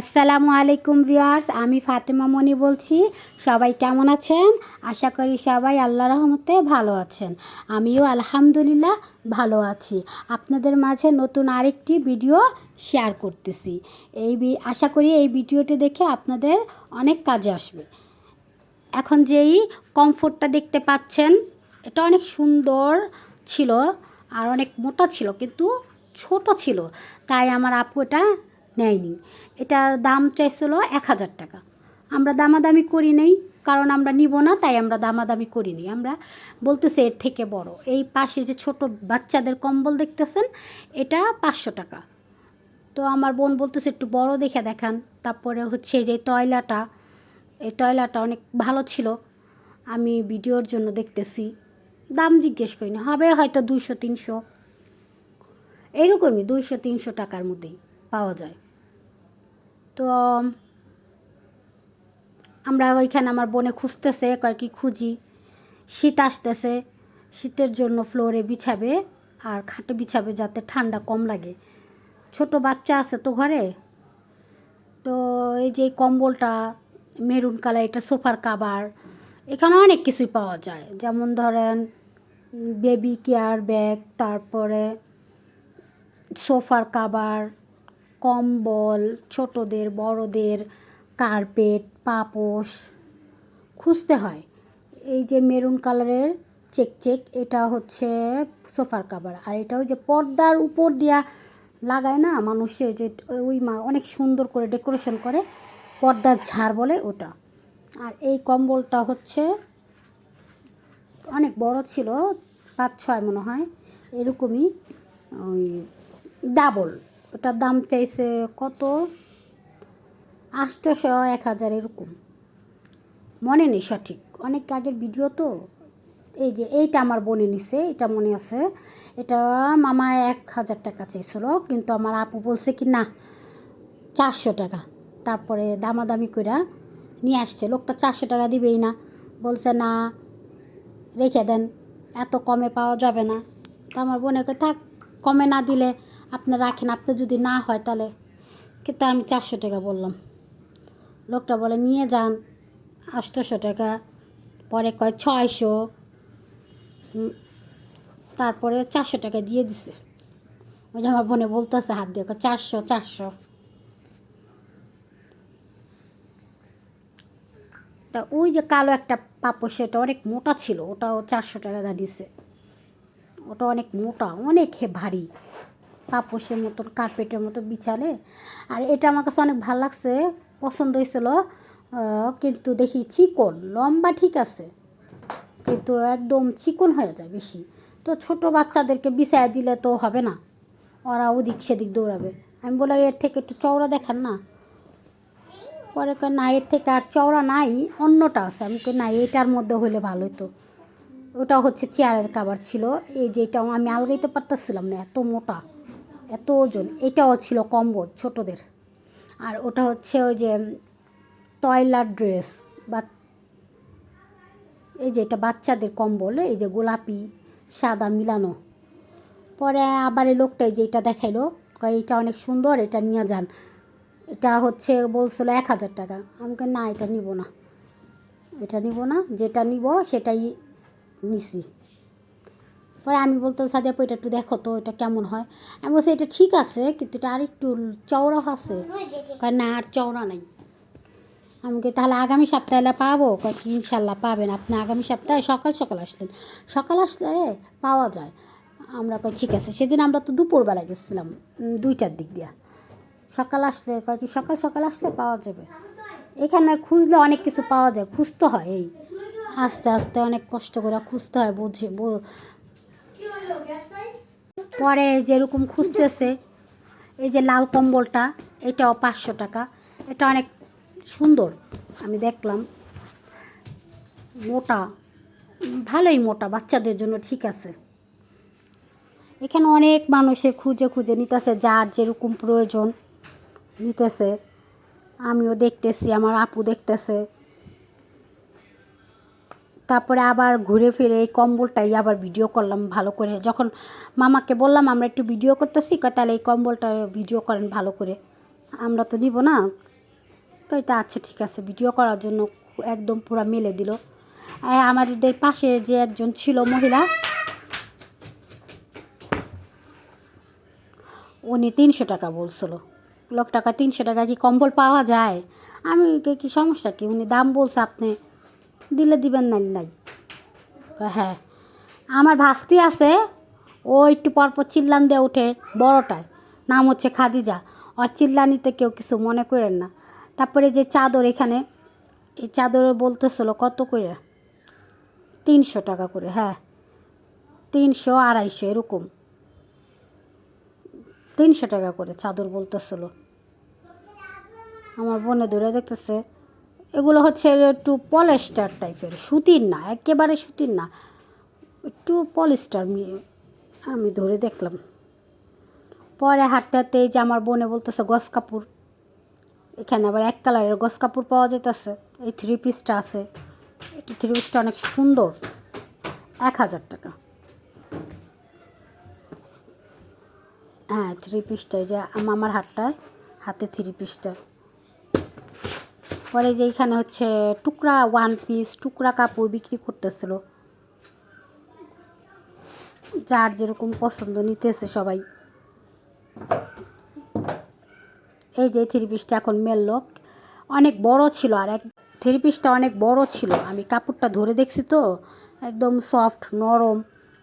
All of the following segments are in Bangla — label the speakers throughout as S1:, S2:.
S1: আসসালামু আলাইকুম ভিউয়ার্স, আমি ফাতেমা মনি বলছি। সবাই কেমন আছেন? আশা করি সবাই আল্লাহ রহমতে ভালো আছেন। আমিও আলহামদুলিল্লাহ ভালো আছি। আপনাদের মাঝে নতুন আরেকটি ভিডিও শেয়ার করতেছি। এই আশা করি এই ভিডিওটি দেখে আপনাদের অনেক কাজে আসবে। এখন যেই কমফোর্টটা দেখতে পাচ্ছেন, এটা অনেক সুন্দর ছিল আর অনেক মোটা ছিল, কিন্তু ছোট ছিল। তাই আমার আপু এটা নেয়নি। এটার দাম চাইছিল এক হাজার টাকা। আমরা দামাদামি করি নেই, কারণ আমরা নিব না, তাই আমরা দামাদামি করিনি আমরা বলতেছে এর থেকে বড়। এই পাশে যে ছোট বাচ্চাদের কম্বল দেখতেছেন, এটা পাঁচশো টাকা। তো আমার বোন বলতেছে, একটু বড় দেখে দেখান। তারপরে হচ্ছে যে টয়লাটা, এই টয়লাটা অনেক ভালো ছিল। আমি ভিডিওর জন্য দেখতেছি। দাম জিজ্ঞেস করি না হবে হয়তো দুশো তিনশো। এরকমই দুইশো, তিনশো টাকার মধ্যেই। পাওয়া যায়। তো আমরা ওইখানে আমার বনে খুঁজতেছে, কয় কি খুঁজি। শীত আসতেছে, শীতের জন্য ফ্লোরে বিছাবে আর খাটে বিছাবে যাতে ঠান্ডা কম লাগে। ছোট বাচ্চা আছে তো ঘরে। তো এই যে কম্বলটা, মেরুন কালার, এটা সোফার কাবার, এখানে অনেক কিছুই পাওয়া যায়। যেমন ধরেন বেবি কেয়ার ব্যাগ তারপরে সোফার কাভার কম্বল, ছোটদের, বড়দের, কার্পেট, পাপোশ খুঁজতে হয়। এই যে মেরুন কালারের চেক চেক এটা হচ্ছে সোফার কাভার আর এটা ওই যে পর্দার উপর দিয়া লাগায় না মানুষে যে ওই মা অনেক সুন্দর করে ডেকোরেশন করে, পর্দার ঝাড় বলে ওটা। আর এই কম্বলটা হচ্ছে অনেক বড় ছিল, পাঁচ ছয় মনে হয়, এরকমই ওই ডাবল। ওটার দাম চাইছে কত? আটশোশো এক হাজার এরকম। মনে নেই সঠিক। অনেক আগের ভিডিও তো। এই যে এইটা আমার বনে নিছে, এটা মনে আছে। এটা মামা এক হাজার টাকা চেয়েছিল কিন্তু আমার আপু বলছে কি, না, চারশো টাকা। তারপরে দামাদামি করে নিয়ে আসছে। লোকটা চারশো টাকা দিবেই না। বলছে, না, রেখে দেন। এত কমে পাওয়া যাবে না। তা আমার বোনকে থাক, কমে না দিলে আপনি রাখেন, আপনি যদি না হয় তাহলে কিন্তু আমি চারশো টাকা বললাম। লোকটা বলে, নিয়ে যান আটশোশো টাকা। পরে কয়, ছয়শো। তারপরে চারশো টাকা দিয়ে দিছে। ওই যে আমার বোনে বলতেছে হাত দিয়ে চারশো চারশো। তা ওই যে কালো একটা পাপড় সেটা অনেক মোটা ছিল, ওটাও চারশো টাকা দিছে। ওটা অনেক মোটা, অনেক ভারী। পাপোশের মতন, কার্পেটের মতো বিছালে। আর এটা আমার কাছে অনেক ভালো লাগছে, পছন্দ হয়েছিল। কিন্তু দেখি চিকন, লম্বা ঠিক আছে। কিন্তু একদম চিকন হয়ে যায় বেশি। তো ছোট বাচ্চাদেরকে বিছায় দিলে তো হবে না। ওরা ওদিক সেদিক দৌড়াবে। আমি বললাম, এর থেকে একটু চওড়া দেখান না। পরে কয়, না, এর থেকে আর চওড়া নাই, অন্যটা আছে। আমি না, এটার মধ্যে হলে ভালো হতো ওটা হচ্ছে চেয়ারের কাবার ছিল। এই যে এটা আমি আলগাইতে পারতেছিলাম না, এত মোটা। এত ওজন, এটাও ছিল কম্বল ছোটদের। আর ওটা হচ্ছে ওই যে টয়লার ড্রেস বা এই যে এটা বাচ্চাদের কম্বল, এই যে গোলাপি, সাদা, মিলানো। পরে আবার এই লোকটা এই যে এটা দেখাইলো এটা অনেক সুন্দর, এটা নিয়ে যান। এটা হচ্ছে বলছিল এক হাজার টাকা। আমাকে না, এটা নিব না। এটা নিব না, যেটা নিব, সেটাই নিছি। পরে আমি বলতাম, সাদিয়া আপু, এটা একটু দেখো তো, এটা কেমন হয়? আমি বলছি, এটা ঠিক আছে, কিন্তু এটা আর একটু চওড়া আছে। কয়, না, আর চওড়া নাই। আমি কই, তাহলে আগামী সপ্তাহে পাবো? কয়, কি, ইনশাল্লাহ পাবেন আপনি আগামী সপ্তাহে, সকাল সকাল আসলেন। সকাল আসলে পাওয়া যায়। আমরা কই, ঠিক আছে। সেদিন আমরা তো দুপুরবেলা গেছিলাম দুইটার দিক দিয়া। সকাল আসলে কয় কি, সকাল সকাল আসলে পাওয়া যাবে। এখানে খুঁজলে অনেক কিছু পাওয়া যায়, খুঁজতে হয় এই। আস্তে আস্তে অনেক কষ্ট করে খুঁজতে হয়, বুঝে পরে যেরকম খুঁজতেছে, এই যে লাল কম্বলটা এটাও পাঁচশো টাকা। এটা অনেক সুন্দর, আমি দেখলাম। মোটা, ভালোই মোটা, বাচ্চাদের জন্য ঠিক আছে। এখানে অনেক মানুষে খুঁজে খুঁজে নিতেছে, যার যেরকম প্রয়োজন নিতেছে। আমিও দেখতেছি, আমার আপু দেখতেছে। তারপরে আবার ঘুরে ফিরে এই কম্বলটাই আবার ভিডিও করলাম ভালো করে। যখন মামাকে বললাম, আমরা একটু ভিডিও করতেছি? তাহলে এই কম্বলটা ভিডিও করেন ভালো করে। আমরা তো নিব না। তো এটা আচ্ছা ঠিক আছে। ভিডিও করার জন্য একদম পুরো মেলে দিল। আমাদের পাশে যে একজন ছিল মহিলা, উনি তিনশো টাকা বলছিল। লোক টাকা তিনশো টাকা কি কম্বল পাওয়া যায়? আমি কি সমস্যা কি? উনি, দাম বলছে আপনি। দিলে দিবেন নাই কয়, হ্যাঁ। আমার ভাস্তি আছে ও একটু পরপর চিল্লান দিয়ে ওঠে বড়টায়। নাম হচ্ছে খাদিজা। আর চিল্লানিতে কেউ কিছু মনে করেন না। তারপরে যে চাদর এখানে এই চাদর বলতেছিল কত করে? তিনশো টাকা করে হ্যাঁ। তিনশো আড়াইশো এরকম। তিনশো টাকা করে চাদর বলতেছিল। আমার বোনে ধরে দেখতেছে এগুলো হচ্ছে একটু পলেস্টার টাইপের, সুতির না, একেবারে সুতির না, একটু পলিস্টার আমি ধরে দেখলাম। পরে হাঁটতে হাঁটতে যে আমার বোনে বলতেছে গস কাপড়। এখানে আবার এক কালারের গস কাপড় পাওয়া যেতেছে এই থ্রি পিসটা আছে, এই থ্রি পিসটা অনেক সুন্দর, এক হাজার টাকা। হ্যাঁ থ্রি পিসটা যে আমার হাতটায়, হাতে থ্রি পিসটা পরে যে এখানে হচ্ছে টুকরা ওয়ান পিস টুকরা কাপড় বিক্রি করতেছিল। যার যেরকম পছন্দ নিতেছে সবাই। এই যে থ্রি পিসটা এখন মেললো অনেক বড় ছিল আর এক থ্রি পিসটা অনেক বড় ছিল। আমি কাপড়টা ধরে দেখছি তো, একদম সফট নরম।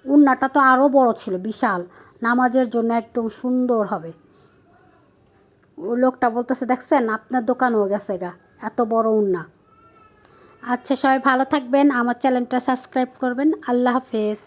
S1: উন্নাটা তো আরও বড় ছিল, বিশাল। নামাজের জন্য একদম সুন্দর হবে। ও লোকটা বলতেছে, দেখছেন? আপনার দোকানও গেছে গা। এত বড় উন্না। আচ্ছা সবাই ভালো থাকবেন। আমার চ্যানেলটা সাবস্ক্রাইব করবেন। আল্লাহ হাফেজ।